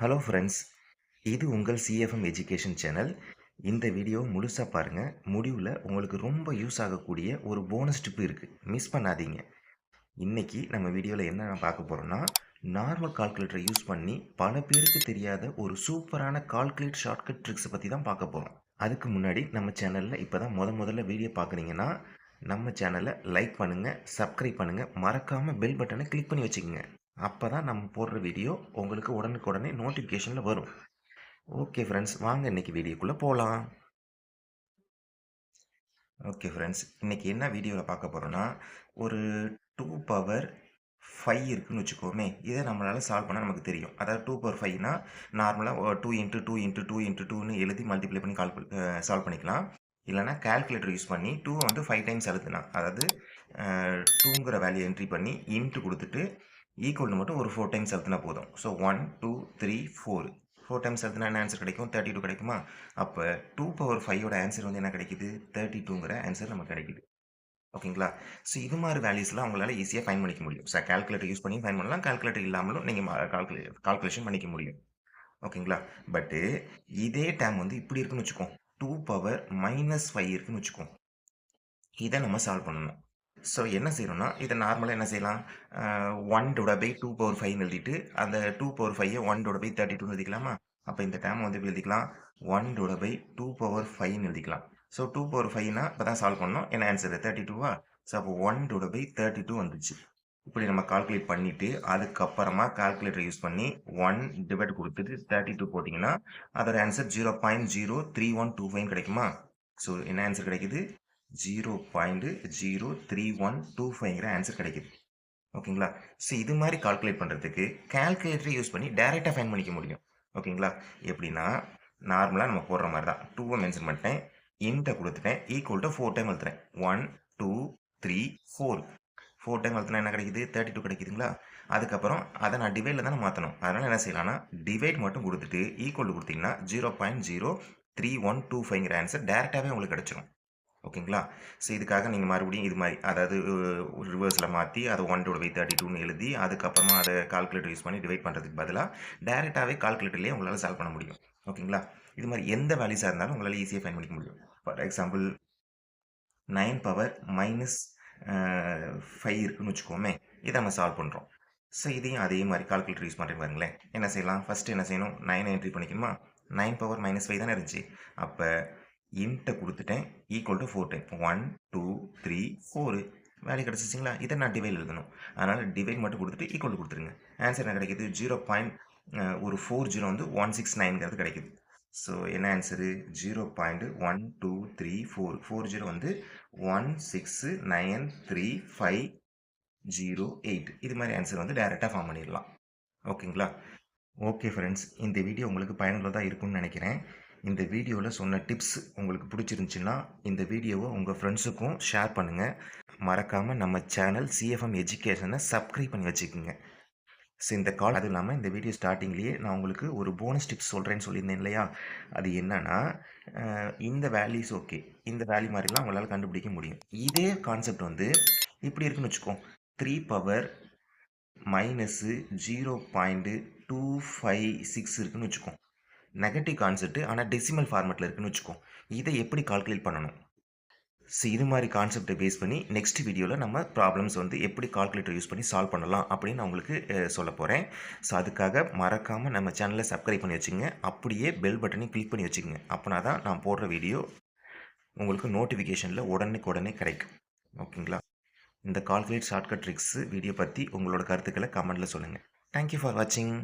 Hello friends இது உங்கள் CFM education channel இந்த வீடியோ முழுசாக பாருங்கள் முடிவில் உங்களுக்கு ரொம்ப யூஸ் ஆகக்கூடிய ஒரு போனஸ் டிப்பு இருக்குது மிஸ் பண்ணாதீங்க. இன்றைக்கி நம்ம வீடியோவில் என்ன பார்க்க போகிறோம்னா நார்மல் கால்குலேட்டரை யூஸ் பண்ணி பல பேருக்கு தெரியாத ஒரு சூப்பரான கால்குலேட் ஷார்ட்கட் ட்ரிக்ஸை பற்றி தான் பார்க்க போகிறோம் அதுக்கு முன்னாடி நம்ம சேனலில் இப்போ தான் முத முதல்ல வீடியோ பார்க்குறீங்கன்னா நம்ம சேனலை லைக் பண்ணுங்கள் சப்ஸ்கிரைப் பண்ணுங்கள் மறக்காமல் பெல் பட்டனை கிளிக் பண்ணி வச்சுக்கோங்க. அப்போ தான் நம்ம போடுற வீடியோ உங்களுக்கு உடனுக்குடனே நோட்டிஃபிகேஷனில் வரும். ஓகே ஃப்ரெண்ட்ஸ் வாங்க இன்றைக்கி வீடியோக்குள்ளே போகலாம் ஓகே ஃப்ரெண்ட்ஸ் இன்றைக்கி என்ன வீடியோவில் பார்க்க போகிறோன்னா ஒரு டூ பவர் ஃபைவ் இருக்குதுன்னு வச்சுக்கோமே இதை நம்மளால் சால்வ் பண்ணால் நமக்கு தெரியும். அதாவது டூ பவர் ஃபைவ்னா நார்மலாக two into two into two into டூன்னு எழுதி மல்டிப்ளை பண்ணி கால் சால்வ் பண்ணிக்கலாம். இல்லைனா கால்குலேட்டர் யூஸ் பண்ணி டூ வந்து ஃபைவ் டைம்ஸ் எழுதுனா அதாவது டூங்கிற வேல்யூ என்ட்ரி பண்ணி இன்ட்டு கொடுத்துட்டு ஈக்குவல்னு மட்டும் ஒரு ஃபோர் டைம்ஸ் எழுத்துனா போதும். So one two three four four times எழுத்துனா என்ன ஆன்சர் கிடைக்கும்? தேர்ட்டி டூ கிடைக்குமா? அப்போ டூ பவர் ஃபைவோட ஆன்சர் வந்து என்ன கிடைக்குது? தேர்ட்டி டூங்கிற ஆன்சர் நமக்கு கிடைக்குது. ஓகேங்களா? ஸோ இது மாதிரி வேல்யூஸ்லாம் உங்களால் ஈஸியாக ஃபைன் பண்ணிக்க முடியும். சார் கால்குலேட்டர் யூஸ் பண்ணி ஃபைன் பண்ணலாம். கால்குலேட்டர் இல்லாமலும் நீங்கள் கால்குலே கால்குலேஷன் பண்ணிக்க முடியும். ஓகேங்களா? பட்டு இதே டைம் வந்து இப்படி இருக்குன்னு வச்சுக்கோம் டூ பவர் மைனஸ் ஃபைவ் இருக்குன்னு வச்சுக்கோம் இதை நம்ம சால்வ் பண்ணணும். ஸோ என்ன செய்யணும்னா இதை நார்மலாக என்ன செய்யலாம்? ஒன் டோட பை டூ பவர் ஃபைவ் எழுதிட்டு அந்த டூ பவர் ஃபைவை ஒன் டோட பை தேர்ட்டி டூ எழுதிக்கலாமா? அப்போ இந்த டைம் வந்து எழுதிக்கலாம்? ஒன் டோட பை டூ பவர் ஃபைவ்னு எழுதிக்கலாம். ஸோ டூ பவர் ஃபைவ்னா இப்போ தான் சால்வ் பண்ணோம். என்ன ஆன்சர் தேர்ட்டி டூவா ஸோ அப்போ ஒன் டோட பை தேர்ட்டி டூ வந்துச்சு. இப்படி நம்ம கால்குலேட் பண்ணிவிட்டு அதுக்கப்புறமா கால்குலேட்டர் யூஸ் பண்ணி ஒன் டிவைட் கொடுத்துட்டு தேர்ட்டி டூ போட்டிங்கன்னா அதோட answer zero point zero three one two five கிடைக்குமா? ஸோ என்ன ஆன்சர் கிடைக்குது? Zero point zero three one two ஃபைவ்ங்கிற answer கிடைக்குது. ஓகேங்களா ஸோ இது மாதிரி கால்குலேட் பண்ணுறதுக்கு கால்குலேட்டரை யூஸ் பண்ணி டேரெக்டாக ஃபைன் பண்ணிக்க முடியும். ஓகேங்களா எப்படின்னா நார்மலாக நம்ம போடுற மாதிரி தான். டூவை மென்ஷன் பண்ணிட்டேன். இன்ட்டை கொடுத்துட்டேன். Equal to four time எழுத்துறேன் one two three four four time எழுத்துனா என்ன கிடைக்குது? தேர்ட்டி டூ கிடைக்குதுங்களா? அதுக்கப்புறம் அதை நான் டிவைடில் தானே மாற்றணும் அதனால் என்ன செய்யலாம்னா டிவைட் மட்டும் கொடுத்துட்டு ஈக்குவல் கொடுத்தீங்கன்னா zero point zero three one two ஃபைவ்ங்கிற answer டேரெக்டாகவே உங்களுக்கு கிடச்சிரும். ஓகேங்களா? ஸோ இதுக்காக நீங்கள் மறுபடியும் இது மாதிரி அதாவது ரிவர்ஸில் மாற்றி அதை ஒன் டூ பை தேர்ட்டி டூன்னு எழுதி அதுக்கப்புறமா அதை கால்குலேட்டர் யூஸ் பண்ணி டிவைட் பண்ணுறதுக்கு பதிலாக டேரெக்டாகவே கால்குலேட்டர்லேயே உங்களால் சால்வ் பண்ண முடியும். ஓகேங்களா? இது மாதிரி எந்த வேல்யூஸாக இருந்தாலும் உங்களால் ஈஸியாக ஃபைன் பண்ணிக்க முடியும். For example nine power minus five இருக்குன்னு வச்சுக்கோமே இதை நம்ம சால்வ் பண்ணுறோம் ஸோ இதையும் அதே மாதிரி கால்குலேட்டர் யூஸ் பண்ணுறேன் பாருங்களேன். என்ன செய்யலாம்? ஃபஸ்ட்டு என்ன செய்யணும்? நைன் என்ட்ரி பண்ணிக்கணுமா? நைன் பவர் மைனஸ் ஃபைவ் தானே இருந்துச்சு. அப்போ இன்ட்டை கொடுத்துட்டேன் equal to four time one two three four value கிடச்சிச்சிங்களா? இதை நான் டிவைட் எழுதணும். அதனால் டிவைட் மட்டும் கொடுத்துட்டு ஈக்குவல் கொடுத்துருங்க. ஆன்சர் என்ன கிடைக்கிது? ஜீரோ பாயிண்ட் ஒரு ஃபோர் ஜீரோ வந்து ஒன் சிக்ஸ் நைன்கிறது கிடைக்குது. ஸோ என்ன answer zero point one two three four four zero வந்து one six nine three five zero eight இது மாதிரி ஆன்சர் வந்து டைரெக்டாக ஃபார்ம் பண்ணிடலாம். ஓகேங்களா ஓகே ஃப்ரெண்ட்ஸ் இந்த வீடியோ உங்களுக்கு பயனுள்ளதாக இருக்கும்னு நினைக்கிறேன். இந்த வீடியோவில் சொன்ன டிப்ஸ் உங்களுக்கு பிடிச்சிருந்துச்சின்னா இந்த வீடியோவை உங்கள் ஃப்ரெண்ட்ஸுக்கும் ஷேர் பண்ணுங்கள் மறக்காமல் நம்ம சேனல் சிஎஃப்எம் எஜுகேஷனை சப்ஸ்கிரைப் பண்ணி வச்சுக்கோங்க. ஸோ இந்த கால் அது இல்லாமல் இந்த வீடியோ ஸ்டார்டிங்லேயே நான் உங்களுக்கு ஒரு போனஸ் டிப்ஸ் சொல்கிறேன்னு சொல்லியிருந்தேன் இல்லையா? அது என்னென்னா இந்த வேல்யூஸ் ஓகே இந்த வேல்யூ மாதிரிலாம் உங்களால் கண்டுபிடிக்க முடியும். இதே கான்செப்ட் வந்து இப்படி இருக்குன்னு வச்சுக்கோ. Three power minus zero point two five six இருக்குன்னு வச்சுக்கோம் நெகட்டிவ் கான்செப்ட் ஆனால் டெசிமல் ஃபார்மெட்டில் இருக்குன்னு வச்சுக்கோ. இதை எப்படி கால்குலேட் பண்ணணும்? ஸோ இது மாதிரி கான்செப்டை பேஸ் பண்ணி நெக்ஸ்ட் வீடியோவில் நம்ம ப்ராப்ளம்ஸ் வந்து எப்படி கால்குலேட்டர் யூஸ் பண்ணி சால்வ் பண்ணலாம் அப்படின்னு நான் உங்களுக்கு சொல்ல போகிறேன் ஸோ அதுக்காக மறக்காமல் நம்ம சேனலை சப்ஸ்கிரைப் பண்ணி வச்சுங்க அப்படியே பெல் பட்டனையும் கிளிக் பண்ணி வச்சுக்கோங்க. அப்படின்னா தான் நான் போடுற வீடியோ உங்களுக்கு நோட்டிஃபிகேஷனில் உடனுக்கு உடனே கிடைக்கும். ஓகேங்களா? இந்த கால்குலேட் ஷார்ட்கட் ட்ரிக்ஸு வீடியோ பற்றி உங்களோட கருத்துக்களை கமெண்ட்டில் சொல்லுங்கள் தேங்க்யூ ஃபார் வாட்சிங்